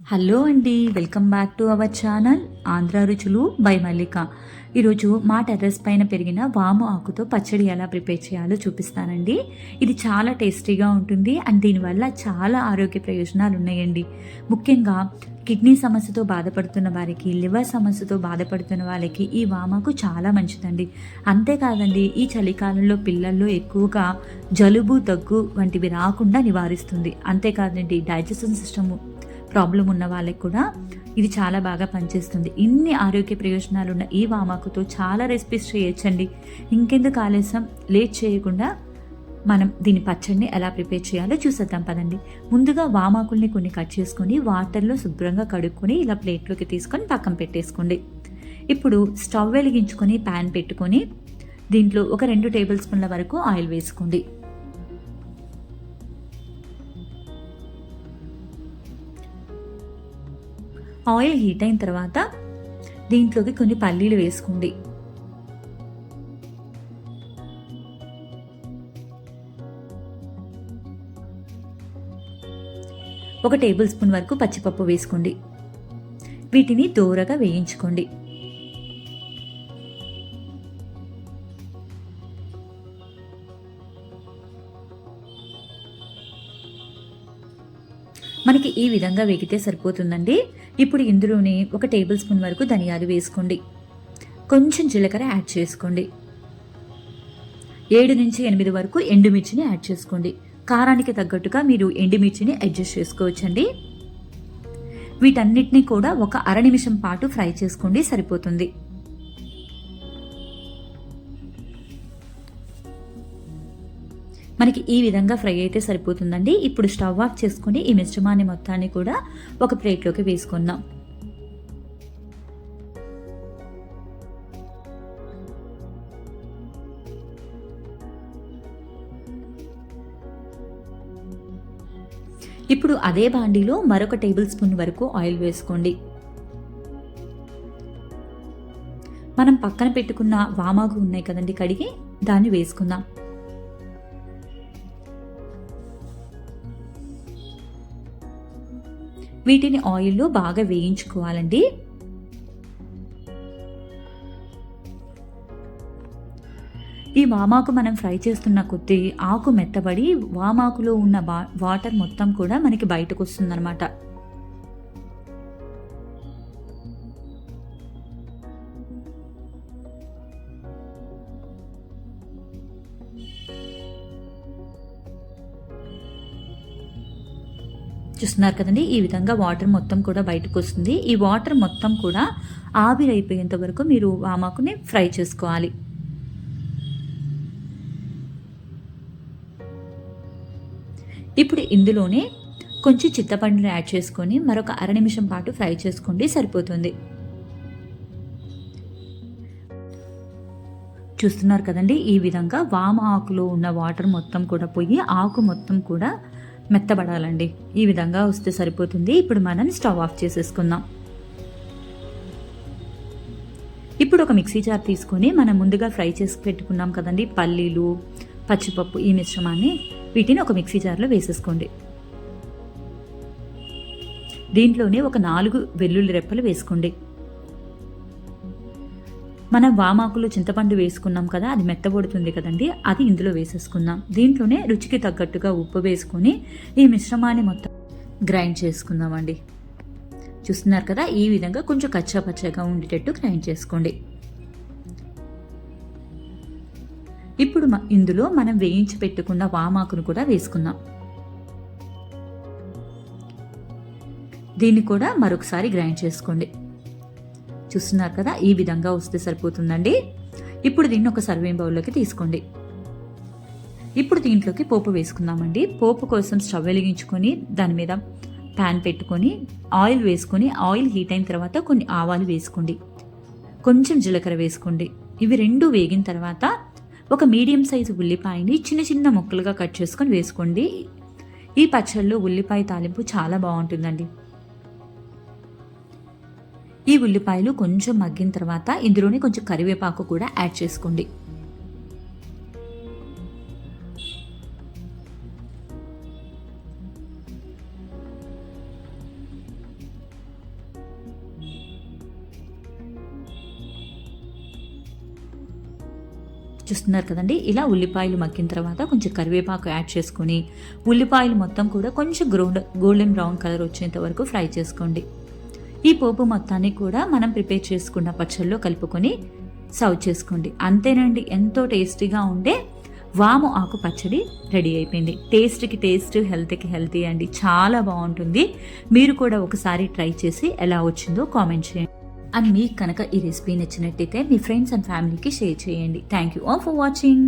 Hello అండి welcome back to our channel Andhra Ruchulu by Mallika. ఈరోజు మా terrace పైన పెరిగిన వాము ఆకుతో పచ్చడి ఎలా ప్రిపేర్ చేయాలో చూపిస్తానండి. ఇది చాలా టేస్టీగా ఉంటుంది అండ్ దీనివల్ల చాలా ఆరోగ్య ప్రయోజనాలు ఉన్నాయండి. ముఖ్యంగా కిడ్నీ సమస్యతో బాధపడుతున్న వారికి లివర్ సమస్యతో బాధపడుతున్న వాళ్ళకి ఈ వామాకు చాలా మంచిదండి. అంతేకాదండి ఈ చలికాలంలో పిల్లల్లో ఎక్కువగా జలుబు దగ్గు వంటివి రాకుండా నివారిస్తుంది. అంతేకాదండి డైజెషన్ సిస్టమ్ ప్రాబ్లం ఉన్న వాళ్ళకి కూడా ఇది చాలా బాగా పనిచేస్తుంది. ఇన్ని ఆరోగ్య ప్రయోజనాలు ఉన్న ఈ వామాకుతో చాలా రెసిపీస్ చేయొచ్చండి. ఇంకెందుకు ఆలస్యం? లేట్ చేయకుండా మనం దీని పచ్చడిని ఎలా ప్రిపేర్ చేయాలో చూసేద్దాం పదండి. ముందుగా వామాకుల్ని కొన్ని కట్ చేసుకొని వాటర్లో శుభ్రంగా కడుక్కొని ఇలా ప్లేట్లోకి తీసుకొని పక్కన పెట్టేసుకోండి. ఇప్పుడు స్టవ్ వెలిగించుకొని ప్యాన్ పెట్టుకొని దీంట్లో ఒక రెండు టేబుల్ స్పూన్ల వరకు ఆయిల్ వేసుకోండి. ఆయిల్ హీట్ అయిన తర్వాత దీంట్లోకి కొన్ని పల్లీలు వేసుకోండి. ఒక టేబుల్ స్పూన్ వరకు పచ్చిపప్పు వేసుకోండి. వీటిని దోరగా వేయించుకోండి. మనకి ఈ విధంగా వేగితే సరిపోతుందండి. ఇప్పుడు ఇందులోనే ఒక టేబుల్ స్పూన్ వరకు ధనియాలు వేసుకోండి. కొంచెం జీలకర్ర యాడ్ చేసుకోండి. ఏడు నుంచి ఎనిమిది వరకు ఎండుమిర్చిని యాడ్ చేసుకోండి. కారానికి తగ్గట్టుగా మీరు ఎండుమిర్చిని అడ్జస్ట్ చేసుకోవచ్చండి. వీటన్నిటిని కూడా ఒక అర నిమిషం పాటు ఫ్రై చేసుకోండి సరిపోతుంది. మనకి ఈ విధంగా ఫ్రై అయితే సరిపోతుందండి. ఇప్పుడు స్టవ్ ఆఫ్ చేసుకుని ఈ మిశ్రమాన్ని మొత్తాన్ని కూడా ఒక ప్లేట్లోకి వేసుకుందాం. ఇప్పుడు అదే బాండీలో మరొక టేబుల్ స్పూన్ వరకు ఆయిల్ వేసుకోండి. మనం పక్కన పెట్టుకున్న వామాగు ఉన్నాయి కదండి కడిగి దాన్ని వేసుకుందాం. వీటిని ఆయిల్లో బాగా వేయించుకోవాలండి. ఈ వామాకు మనం ఫ్రై చేస్తున్న కొద్దీ ఆకు మెత్తబడి వామాకులో ఉన్న వాటర్ మొత్తం కూడా మనకి బయటకు వస్తుందన్నమాట చూస్తున్నారు కదండి ఈ విధంగా వాటర్ మొత్తం కూడా బయటకు వస్తుంది. ఈ వాటర్ మొత్తం కూడా ఆవిరైపోయేంత వరకు మీరు వామాకుని ఫ్రై చేసుకోవాలి. ఇప్పుడు ఇందులోనే కొంచెం చిత్తపండుని యాడ్ చేసుకొని మరొక అర నిమిషం పాటు ఫ్రై చేసుకోండి సరిపోతుంది. చూస్తున్నారు కదండి ఈ విధంగా వామ ఆకులో ఉన్న వాటర్ మొత్తం కూడా పోయి ఆకు మొత్తం కూడా మెత్తబడాలండి. ఈ విధంగా వస్తే సరిపోతుంది. ఇప్పుడు మనం స్టవ్ ఆఫ్ చేసేసుకుందాం. ఇప్పుడు ఒక మిక్సీ జార్ తీసుకొని మనం ముందుగా ఫ్రై చేసి పెట్టుకున్నాం కదండి. పల్లీలు పచ్చిపప్పు ఈ మిశ్రమాన్ని వీటిని ఒక మిక్సీ జార్లో వేసేసుకోండి. దీంట్లోనే ఒక నాలుగు వెల్లుల్లి రెప్పలు వేసుకోండి. మనం వామాకులు చింతపండు వేసుకున్నాం కదా అది మెత్తబడుతుంది కదండి అది ఇందులో వేసేసుకుందాం. దీంట్లోనే రుచికి తగ్గట్టుగా ఉప్పు వేసుకొని ఈ మిశ్రమాన్ని మొత్తం గ్రైండ్ చేసుకుందామండి. చూస్తున్నారు కదా ఈ విధంగా కొంచెం కచ్చా పచ్చగా ఉండేటట్టు గ్రైండ్ చేసుకోండి. ఇప్పుడు ఇందులో మనం వేయించి పెట్టుకున్న వామాకును కూడా వేసుకుందాం. దీన్ని కూడా మరొకసారి గ్రైండ్ చేసుకోండి. చూస్తున్నారు కదా ఈ విధంగా వస్తే సరిపోతుందండి. ఇప్పుడు దీన్ని ఒక సర్వింగ్ బౌల్లోకి తీసుకోండి. ఇప్పుడు దీంట్లోకి పోపు వేసుకుందామండి. పోపు కోసం స్టవ్ వెలిగించుకొని దాని మీద ప్యాన్ పెట్టుకొని ఆయిల్ వేసుకొని ఆయిల్ హీట్ అయిన తర్వాత కొన్ని ఆవాలు వేసుకోండి. కొంచెం జీలకర్ర వేసుకోండి. ఇవి రెండు వేగిన తర్వాత ఒక మీడియం సైజు ఉల్లిపాయని చిన్న చిన్న ముక్కలుగా కట్ చేసుకొని వేసుకోండి. ఈ పచ్చళ్ళు ఉల్లిపాయ తాలింపు చాలా బాగుంటుందండి. ఈ ఉల్లిపాయలు కొంచెం మగ్గిన తర్వాత ఇందులోనే కొంచెం కరివేపాకు కూడా యాడ్ చేసుకోండి. చూస్తున్నారు కదండి? ఇలా ఉల్లిపాయలు మగ్గిన తర్వాత కొంచెం కరివేపాకు యాడ్ చేసుకుని ఉల్లిపాయలు మొత్తం కూడా కొంచెం గ్రౌండ్ గోల్డెన్ బ్రౌన్ కలర్ వచ్చేంత వరకు ఫ్రై చేసుకోండి. ఈ పోపు మొత్తాన్ని కూడా మనం ప్రిపేర్ చేసుకున్న పచ్చళ్ళలో కలుపుకొని సర్వ్ చేసుకోండి. అంతేనండి ఎంతో టేస్టీగా ఉండే వాము ఆకు పచ్చడి రెడీ అయిపోయింది. టేస్ట్కి టేస్ట్ హెల్త్కి హెల్తీ అండి. చాలా బాగుంటుంది. మీరు కూడా ఒకసారి ట్రై చేసి ఎలా వచ్చిందో కామెంట్ చేయండి. అండ్ మీకు కనుక ఈ రెసిపీ నచ్చినట్టయితే మీ ఫ్రెండ్స్ అండ్ ఫ్యామిలీకి షేర్ చేయండి. Thank you all for watching.